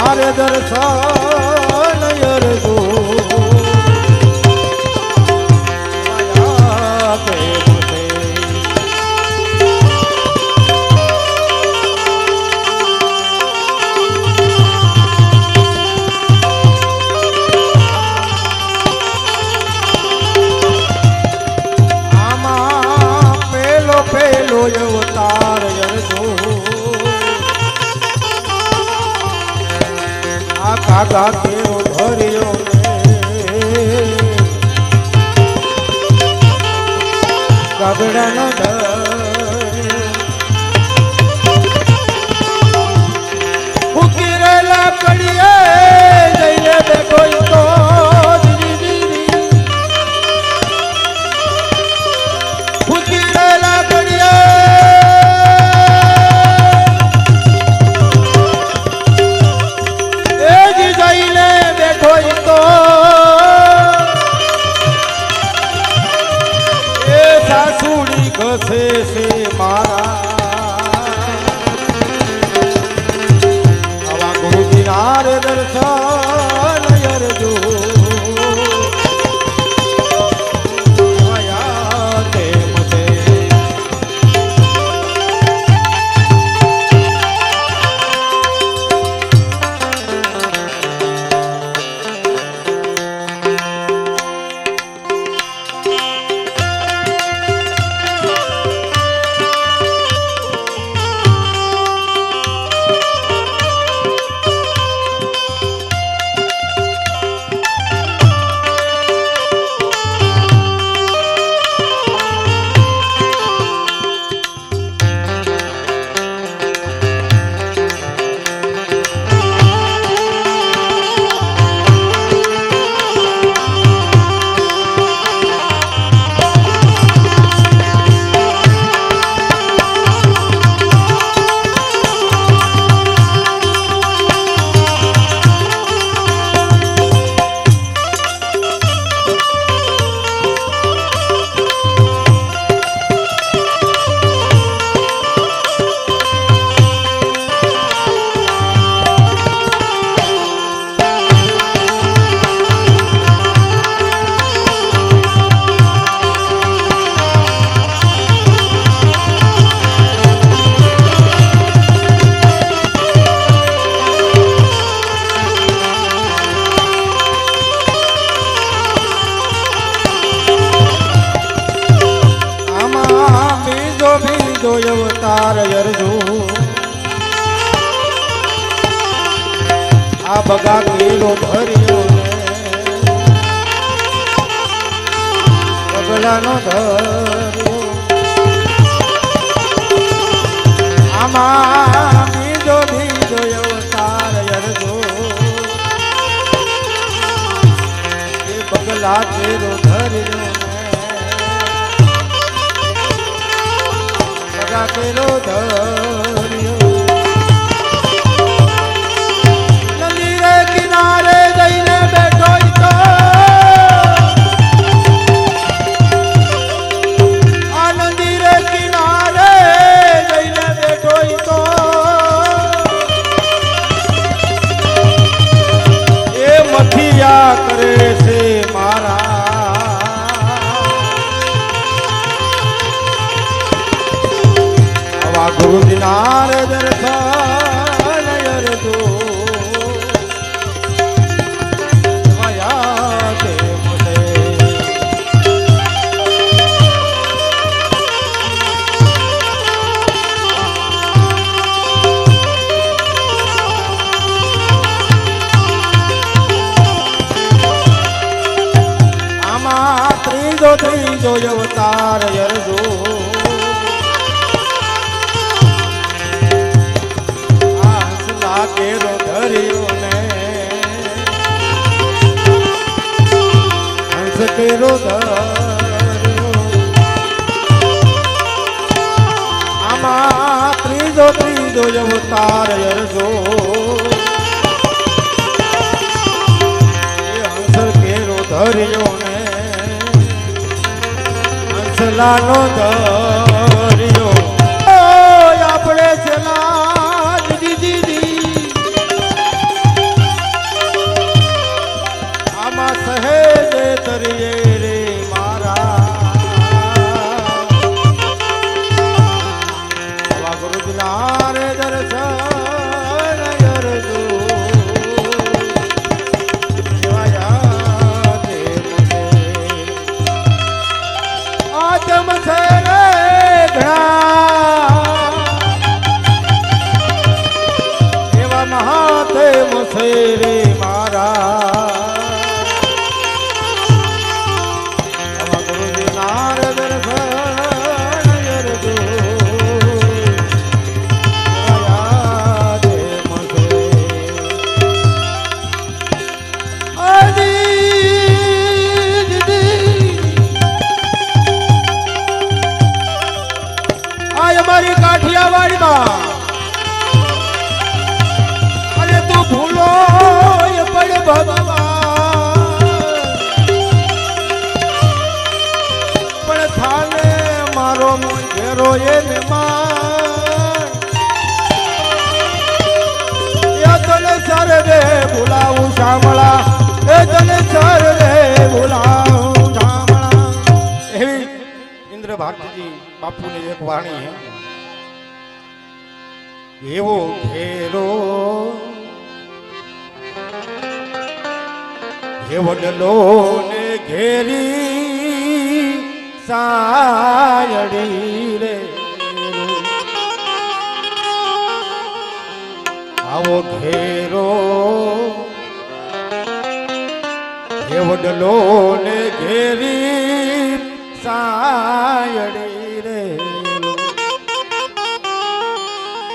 નારે દર્શન આ કેળો ને ગગડાનો ધર્યો સાસુડી ઘસે છે મારા. આવા ગુરુજી નાર દર્શન. આ બગા કેલો ધર્યો બગલાનો ધર્યો. આમાં બીજો બીજો અવતાર અરજો એ બગલા કેલો ધર્યો બગા કેલો ધર્યો. આવા ગુરુ દિનાર દર્શન અરજો ત્રીજો ત્રીજો અવતાર અરજો ધર્યો આમાં ત્રીજો ત્રીજો અવતાર અરજો હંસર કેરો ધર્યો ને હંસલાનો ધર્યો ગુરુજના રે દર્શન. મારો ઘેરો એને એ તને સર રે બોલાવું શામળા. એ તને સર રે બોલાવું શામળા. એવી ઇન્દ્ર ભારતીજી બાપુની એક વાણી હે. એવો ઘેરો એવો ડલો ને ઘેરી સાયડી રે આવો ઘેરો. એવો ડલો ને ઘેરી સાયડી રે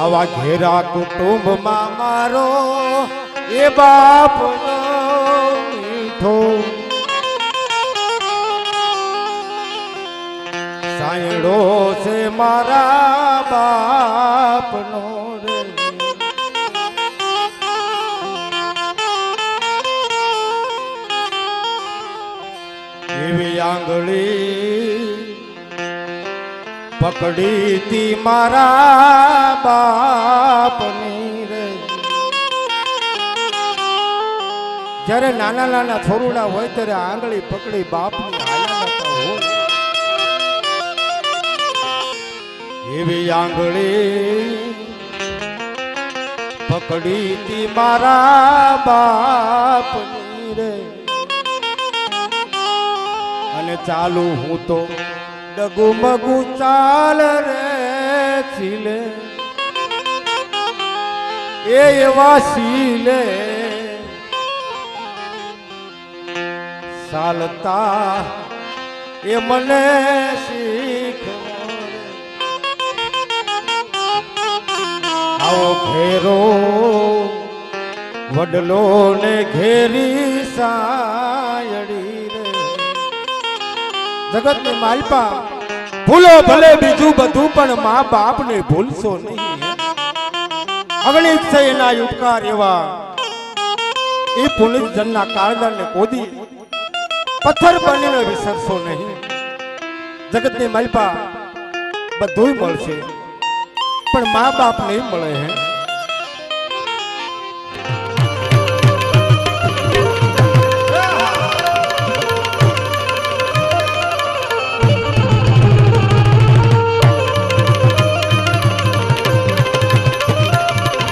આવા ઘેરા કુટુંબમાં મારો એ બાપ મીઠો સાયડો છે મારા બાપનો રે. એવી આંગળી પકડી તી મારા બાપની રે. જ્યારે નાના નાના છોરુડા હોય ત્યારે આંગળી પકડી બાપની જતા હોય. એવી આંગળી પકડી તી મારા બાપની રે. અને ચાલુ હું તો ડગુ મગુ ચાલ રે છીલે. એ એવા શીલે ચાલતા એ મને શીખવો આવો ઘેરો. વડલો ને ઘેરી સાયડી રે. જગતની માલપા, ભૂલો ભલે બીજું બધું, પણ મા બાપને ભૂલશો નહીં. અગણિત છે એના ઉપકાર એવા એ પુનિત જનના કાળદાને કોદી પથ્થર બનીને વિસરશો નહીં. જગતની માલપા બધું મળશે. પણ મા બાપ નહીં મળે હે.